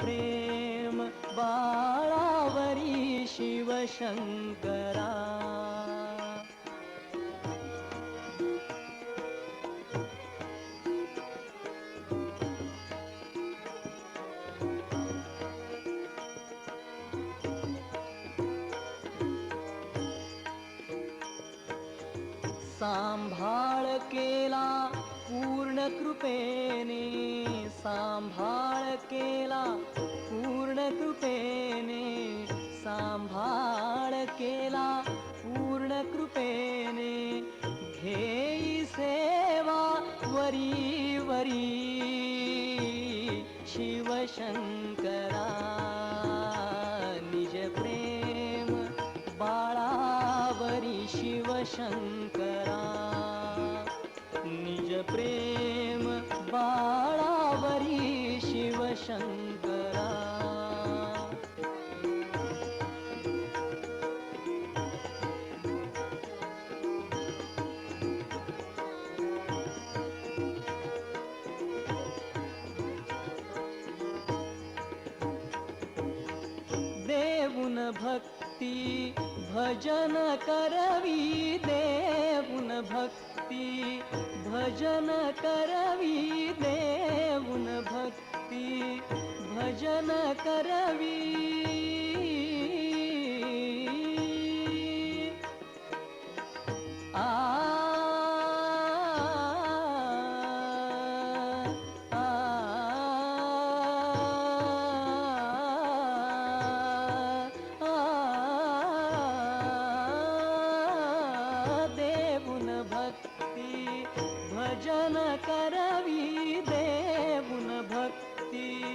प्रेम बाळावरी शिवशंकरा। सांभाळ केला कृपेने सांभाळ केला पूर्ण कृपेने सांभाळ केला पूर्ण कृपेने घेई सेवा वरी वरी. शिवशंकरा निज प्रेम बाळावरी शिवशंकरा. निज प्रेम बाळावरी शिवशंकरा देऊन भक्ति भजन करवी देऊन भक्ती भजन करवी देऊन भक्ति भजन करवी भक्ती भजन करवी देवन भक्ती।